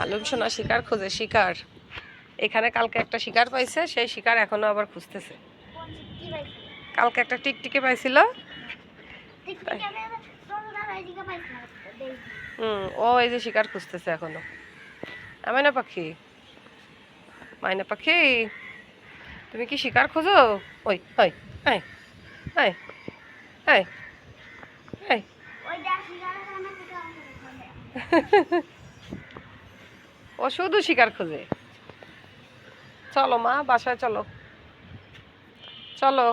হালুম সোনা শিকার খোঁজে শিকার। এখানে কালকে একটা শিকার পাইছে সেই শিকার এখনও আবার খুঁজতেছে। কালকে একটা টিকটিকি পাইছিল। হুম ও এই যে শিকার খুঁজতেছে এখনও। আমেনা পাখি। মাইনা পাখি। তুমি কি শিকার খোঁজো? ওই ওই এই এই এই এই ও শুধু শিকার খোঁজে। চলো মা, বাসায় চলো। চলো।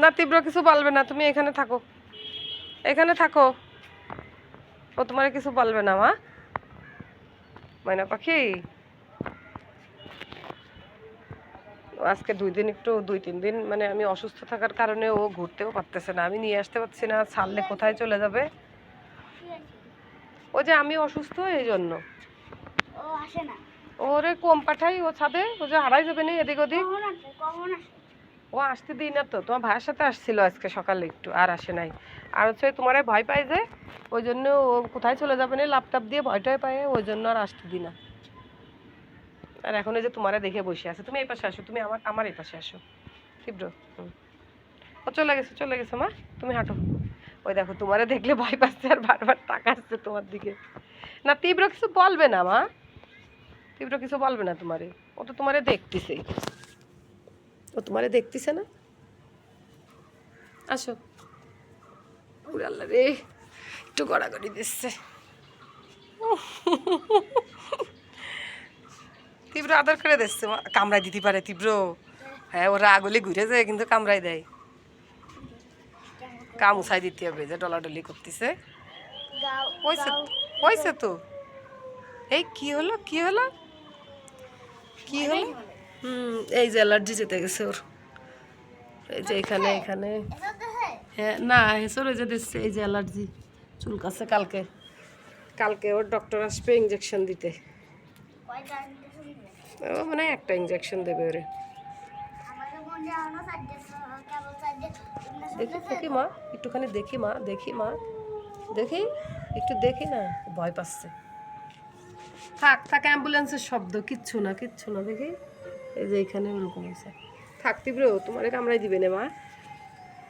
না, তীব্র কিছু বলবে না, তুমি এখানে থাকো। এখানে থাকো। ও তোমার কিছু বলবে না, মা। মাইনা পাখি। আজকে দুই দিন একটু, দুই, তিন দিন মানে আমি অসুস্থ থাকার কারণে ও ঘুরতেও পারতেছে না। আমি নিয়ে আসতে পারছি না। ছাড়লে কোথায় চলে যাবে? ও যে আমি অসুস্থ এই জন্য ও আসে না। ওরে কম পাঠাই ও ছাদে ও যে হারাই যাবে না এদিক ওদিক। ও আসতে দিই না তো তোমার ভাইয়ের সাথে আসছিল আজকে সকালে একটু আর আসে নাই। আর হচ্ছে তোমার ভয় পায় যে ওই জন্য ও কোথায় চলে যাবে না ল্যাপটপ দিয়ে ভয়টাই পায় ওই জন্য আর আসতে দিই না। আর এখন যে তোমারে দেখে বসে আছে তুমি এই পাশে আসো তুমি আমার আমার এই পাশে আসো। তীব্র হুম। ও চলে গেছে চলে গেছে মা তুমি হাঁটো। ওই দেখো, তোমারে দেখলে ভয় পাচ্ছে আর বারবার তাকাচ্ছে তোমার দিকে। না, তীব্র কিছু বলবে না, মা। তীব্র কিছু বলবে না তোমারে। ও তো তোমারে দেখতেছে। ও তোমারে দেখতেছে না? আসো। আল্লাহ রে, একটু গড়াগড়ি দিচ্ছে। তীব্র আদর করে দিচ্ছে কামড়াই দিতে পারে তীব্র। হ্যাঁ ওরা আগলে ঘুরে যায়, কিন্তু কামড়াই দেয়। কাম উছাই দিতে হবে যে ডলাডলি করতেছে। হয়েছে হয়েছে তো। এই কি হলো কি হলো? কি হলো? হুম এই যে অ্যালার্জি যেতে গেছে ওর। এই যে এখানে এখানে। হ্যাঁ না হেসর ওই যে দিচ্ছে এই যে অ্যালার্জি চুল কাছে কালকে। কালকে ওর ডক্টর আসবে ইঞ্জেকশন দিতে। ও মানে একটা ইঞ্জেকশন দেবে ওরে। দেখি দেখি মা, একটুখানি দেখি মা দেখি মা। দেখি, একটু দেখি না, ভয় পাচ্ছে। থাক থাক, অ্যাম্বুলেন্সের শব্দ, কিচ্ছু না কিচ্ছু না, দেখি। এই যে এখানে ওরকম আছে থাক তীব্র, তোমার কামড়াই দিবে না মা।